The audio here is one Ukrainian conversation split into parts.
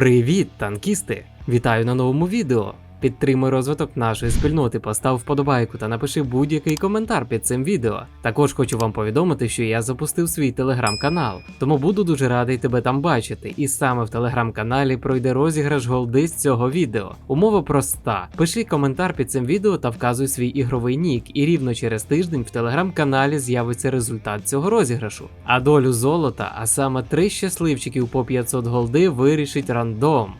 Привіт, танкісти! Вітаю на новому відео. Підтримуй розвиток нашої спільноти, постав вподобайку та напиши будь-який коментар під цим відео. Також хочу вам повідомити, що я запустив свій телеграм-канал, тому буду дуже радий тебе там бачити. І саме в телеграм-каналі пройде розіграш голди з цього відео. Умова проста: пиши коментар під цим відео та вказуй свій ігровий нік, і рівно через тиждень в телеграм-каналі з'явиться результат цього розіграшу. А долю золота, а саме три щасливчиків по 500 голди, вирішить рандом.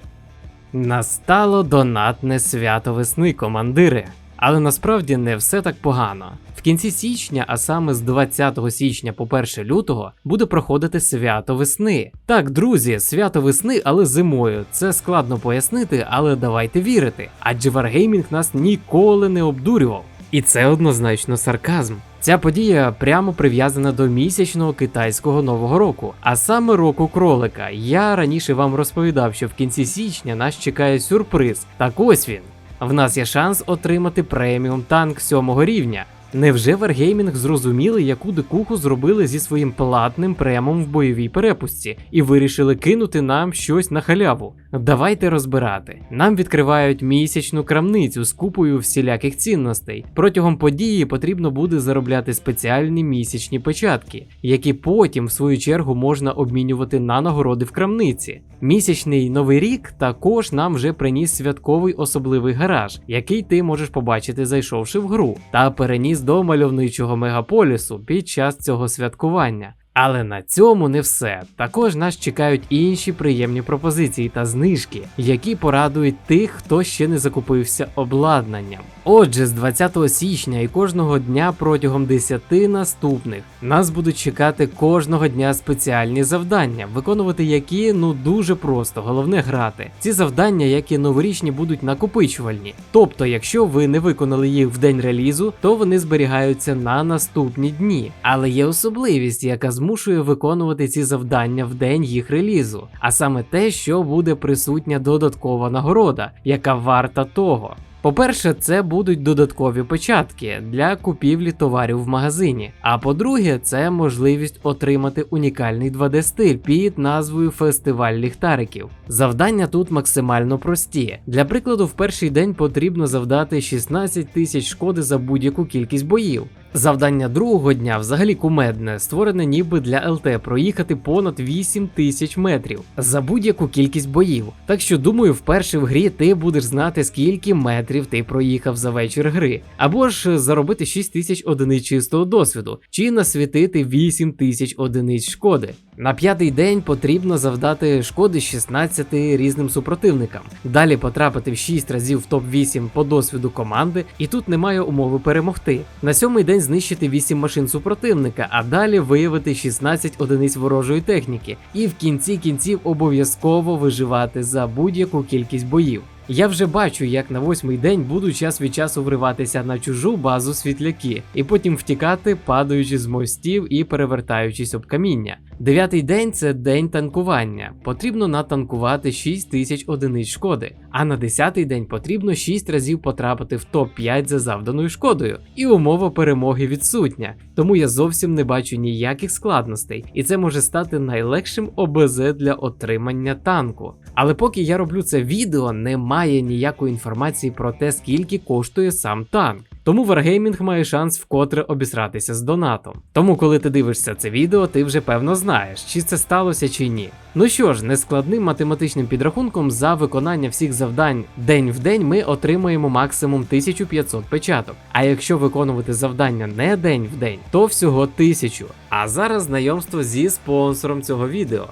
Настало донатне свято весни, командири. Але насправді не все так погано. В кінці січня, а саме з 20 січня по 1 лютого, буде проходити свято весни. Так, друзі, свято весни, але зимою. Це складно пояснити, але давайте вірити. Адже Wargaming нас ніколи не обдурював. І це однозначно сарказм. Ця подія прямо прив'язана до місячного китайського нового року, а саме року кролика. Я раніше вам розповідав, що в кінці січня нас чекає сюрприз. Так ось він. В нас є шанс отримати преміум танк сьомого рівня. Невже Wargaming зрозуміли, яку дикуху зробили зі своїм платним премом в бойовій перепустці, і вирішили кинути нам щось на халяву? Давайте розбирати. Нам відкривають місячну крамницю з купою всіляких цінностей. Протягом події потрібно буде заробляти спеціальні місячні печатки, які потім, в свою чергу, можна обмінювати на нагороди в крамниці. Місячний новий рік також нам вже приніс святковий особливий гараж, який ти можеш побачити, зайшовши в гру, та переніс до мальовничого мегаполісу під час цього святкування. Але на цьому не все. Також нас чекають інші приємні пропозиції та знижки, які порадують тих, хто ще не закупився обладнанням. Отже, з 20 січня і кожного дня протягом 10 наступних нас будуть чекати кожного дня спеціальні завдання, виконувати які ну дуже просто, головне грати. Ці завдання, як і новорічні, будуть накопичувальні. Тобто, якщо ви не виконали їх в день релізу, то вони зберігаються на наступні дні. Але є особливість, яка змушує виконувати ці завдання в день їх релізу, а саме те, що буде присутня додаткова нагорода, яка варта того. По-перше, це будуть додаткові печатки для купівлі товарів в магазині. А по-друге, це можливість отримати унікальний 2D-стиль під назвою Фестиваль ліхтариків. Завдання тут максимально прості. Для прикладу, в перший день потрібно завдати 16 тисяч шкоди за будь-яку кількість боїв. Завдання другого дня взагалі кумедне, створене ніби для ЛТ проїхати понад 8 тисяч метрів за будь-яку кількість боїв. Так що думаю, вперше в грі ти будеш знати, скільки метрів ти проїхав за вечір гри, або ж заробити 6 тисяч одиниць чистого досвіду, чи насвітити 8 тисяч одиниць шкоди. На п'ятий день потрібно завдати шкоди 16 різним супротивникам. Далі потрапити в 6 разів в топ-8 по досвіду команди, і тут немає умови перемогти. На сьомий день знищити 8 машин супротивника, а далі виявити 16 одиниць ворожої техніки, і в кінці кінців обов'язково виживати за будь-яку кількість боїв. Я вже бачу, як на восьмий день буду час від часу вриватися на чужу базу світляки, і потім втікати, падаючи з мостів і перевертаючись об каміння. Дев'ятий день це день танкування. Потрібно натанкувати 6 тисяч одиниць шкоди. А на десятий день потрібно 6 разів потрапити в топ-5 за завданою шкодою. І умова перемоги відсутня. Тому я зовсім не бачу ніяких складностей, і це може стати найлегшим ОБЗ для отримання танку. Але поки я роблю це відео, немає ніякої інформації про те, скільки коштує сам танк. Тому Wargaming має шанс вкотре обісратися з донатом. Тому, коли ти дивишся це відео, ти вже певно знаєш, чи це сталося чи ні. Ну що ж, нескладним математичним підрахунком за виконання всіх завдань день в день ми отримаємо максимум 1500 печаток. А якщо виконувати завдання не день в день, то всього 1000. А зараз знайомство зі спонсором цього відео.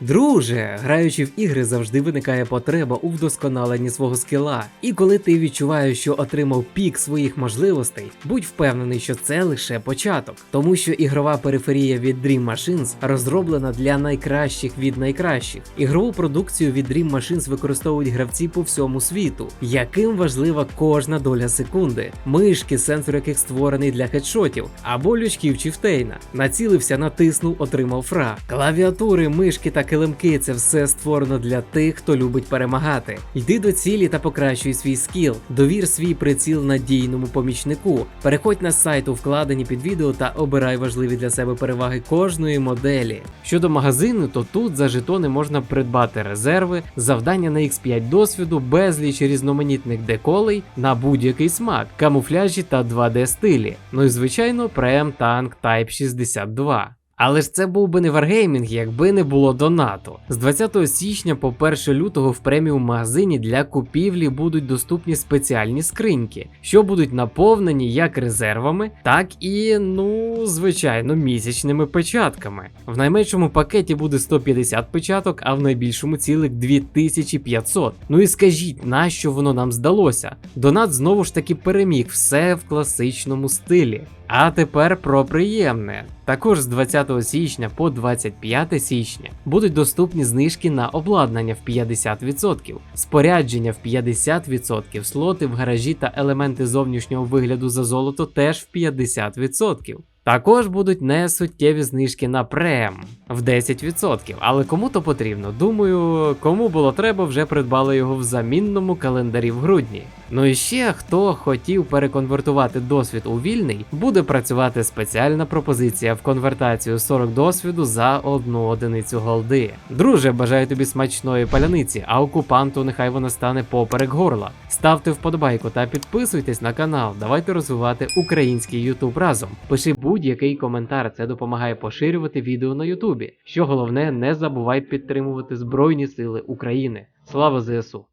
Друже, граючи в ігри, завжди виникає потреба у вдосконаленні свого скіла. І коли ти відчуваєш, що отримав пік своїх можливостей, будь впевнений, що це лише початок, тому що ігрова периферія від Dream Machines розроблена для найкращих від найкращих. Ігрову продукцію від Dream Machines використовують гравці по всьому світу, яким важлива кожна доля секунди. Мишки, сенсор яких створений для хедшотів, або лючків чи втейна. Націлився, натиснув, отримав фра. Клавіатури, мишки та килимки це все створено для тих, хто любить перемагати. Йди до цілі та покращуй свій скіл. Довір свій приціл надійному помічнику. Переходь на сайт у вкладені під відео та обирай важливі для себе переваги кожної моделі. Щодо магазину, то тут за жетони можна придбати резерви, завдання на X5 досвіду, безліч різноманітних деколей на будь-який смак, камуфляжі та 2D стилі. Ну і звичайно, прем танк Type 62. Але ж це був би не Wargaming, якби не було донату. З 20 січня по 1 лютого в преміум магазині для купівлі будуть доступні спеціальні скриньки, що будуть наповнені як резервами, так і, ну, звичайно, місячними печатками. В найменшому пакеті буде 150 печаток, а в найбільшому цілих 2500. Ну і скажіть, нащо воно нам здалося? Донат знову ж таки переміг все в класичному стилі. А тепер про приємне. Також з 20 січня по 25 січня будуть доступні знижки на обладнання в 50%, спорядження в 50%, слоти в гаражі та елементи зовнішнього вигляду за золото теж в 50%. Також будуть несуттєві знижки на прем в 10%. Але кому то потрібно? Думаю, кому було треба, вже придбали його в замінному календарі в грудні. Ну і ще хто хотів переконвертувати досвід у вільний, буде працювати спеціальна пропозиція в конвертацію 40 досвіду за одну одиницю голди. Друже, бажаю тобі смачної паляниці, а окупанту нехай вона стане поперек горла. Ставте вподобайку та підписуйтесь на канал. Давайте розвивати український YouTube разом. Пиши будь-який коментар, це допомагає поширювати відео на Ютубі. Що головне, не забувай підтримувати Збройні Сили України. Слава ЗСУ!